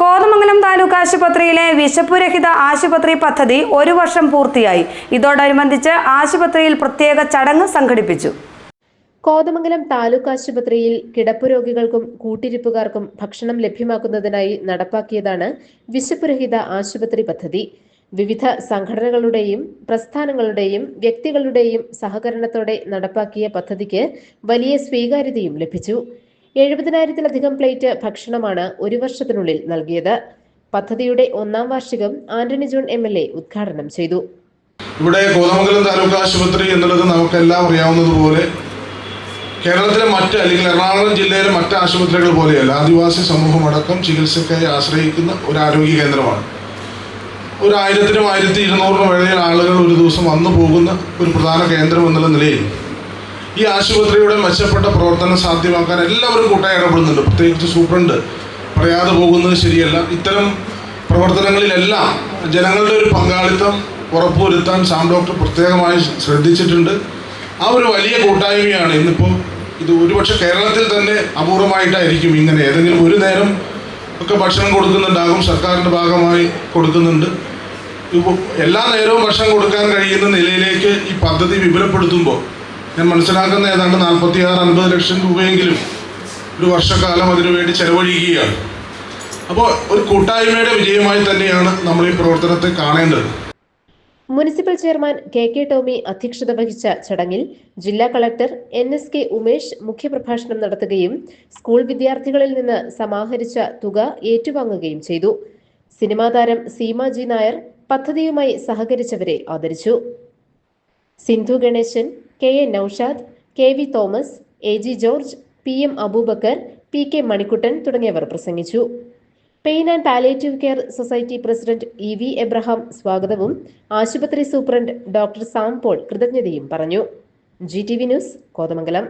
കോതമംഗലം താലൂക്ക് ആശുപത്രിയിലെ വിശപ്പുരഹിത ആശുപത്രി പദ്ധതി ഒരു വർഷം പൂർത്തിയായി. ഇതോടനുബന്ധിച്ച് ആശുപത്രിയിൽ പ്രത്യേക ചടങ്ങ് സംഘടിപ്പിച്ചു. കോതമംഗലം താലൂക്ക് ആശുപത്രിയിൽ കിടപ്പ് രോഗികൾക്കും കൂട്ടിരിപ്പുകാർക്കും ഭക്ഷണം ലഭ്യമാക്കുന്നതിനായി നടപ്പാക്കിയതാണ് വിശപ്പുരഹിത ആശുപത്രി പദ്ധതി. വിവിധ സംഘടനകളുടെയും പ്രസ്ഥാനങ്ങളുടെയും വ്യക്തികളുടെയും സഹകരണത്തോടെ നടപ്പാക്കിയ പദ്ധതിക്ക് വലിയ സ്വീകാര്യതയും ലഭിച്ചു. എഴുപതിനായിരത്തിലധികം പ്ലേറ്റ് ഭക്ഷണമാണ് ഒരു വർഷത്തിനുള്ളിൽ നൽകിയത്. പദ്ധതിയുടെ ഒന്നാം വാർഷികം Antony John M L A ഉദ്ഘാടനം ചെയ്തു. ഇവിടെ കോതമംഗലം താലൂക്ക് ആശുപത്രി എന്നുള്ളത് നമുക്കെല്ലാം അറിയാവുന്നതുപോലെ കേരളത്തിലെ മറ്റ് അല്ലെങ്കിൽ എറണാകുളം ജില്ലയിലെ മറ്റ് ആശുപത്രികൾ പോലെയല്ല ആദിവാസി സമൂഹമടക്കം ചികിത്സയ്ക്കായി ആശ്രയിക്കുന്ന ഒരു ആരോഗ്യ കേന്ദ്രമാണ്. ഒരു ആയിരത്തിനും ആയിരത്തി ഇരുന്നൂറിനും ഇടയിൽ ആളുകൾ ഒരു ദിവസം വന്നു പോകുന്ന ഒരു പ്രധാന കേന്ദ്രം എന്നുള്ള നിലയിൽ ഈ ആശുപത്രിയുടെ മെച്ചപ്പെട്ട പ്രവർത്തനം സാധ്യമാക്കാൻ എല്ലാവരും കൂട്ടായി ഇടപെടുന്നുണ്ട്. പ്രത്യേകിച്ച് സൂപ്രണ്ട് പറയാതെ പോകുന്നത് ശരിയല്ല. ഇത്തരം പ്രവർത്തനങ്ങളിലെല്ലാം ജനങ്ങളുടെ ഒരു പങ്കാളിത്തം ഉറപ്പുവരുത്താൻ സാം ഡോക്ടർ പ്രത്യേകമായി ശ്രദ്ധിച്ചിട്ടുണ്ട്. ആ ഒരു വലിയ കൂട്ടായ്മയാണ് ഇന്നിപ്പോൾ ഇത് ഒരുപക്ഷെ കേരളത്തിൽ തന്നെ അപൂർവമായിട്ടായിരിക്കും ഇങ്ങനെ ഏതെങ്കിലും ഒരു നേരം ഒക്കെ ഭക്ഷണം കൊടുക്കുന്നുണ്ടാകും സർക്കാരിന്റെ ഭാഗമായി കൊടുക്കുന്നുണ്ട്. ഇപ്പോൾ എല്ലാ നേരവും ഭക്ഷണം കൊടുക്കാൻ കഴിയുന്ന നിലയിലേക്ക് ഈ പദ്ധതി വിപുലപ്പെടുത്തുമ്പോൾ ഞാൻ മനസ്സിലാക്കുന്ന ഏതാണ്ട് നാൽപ്പത്തി ആറ് അൻപത് ലക്ഷം രൂപയെങ്കിലും ഒരു വർഷക്കാലം അതിനുവേണ്ടി ചെലവഴിക്കുകയാണ്. അപ്പോൾ ഒരു കൂട്ടായ്മയുടെ വിജയമായി തന്നെയാണ് നമ്മൾ ഈ പ്രവർത്തനത്തെ കാണേണ്ടത്. Municipal chairman K K Tomy അധ്യക്ഷത വഹിച്ച ചടങ്ങിൽ ജില്ലാ collector N S K Umesh മുഖ്യപ്രഭാഷണം നടത്തുകയും സ്കൂൾ വിദ്യാർത്ഥികളിൽ നിന്ന് സമാഹരിച്ച തുക ഏറ്റുവാങ്ങുകയും ചെയ്തു. സിനിമാ താരം സീമ ജി നായർ പദ്ധതിയുമായി സഹകരിച്ചവരെ ആദരിച്ചു. Sindhu Ganesan K A Noushad K V Thomas A G George P M Abubakar P K Manikuttan തുടങ്ങിയവർ പ്രസംഗിച്ചു. Pain and palliative care society president E V Abraham സ്വാഗതവും ആശുപത്രി സൂപ്രണ്ട് ഡോക്ടർ സാം പോൾ കൃതജ്ഞതയും പറഞ്ഞു. G T V news Kothamangalam.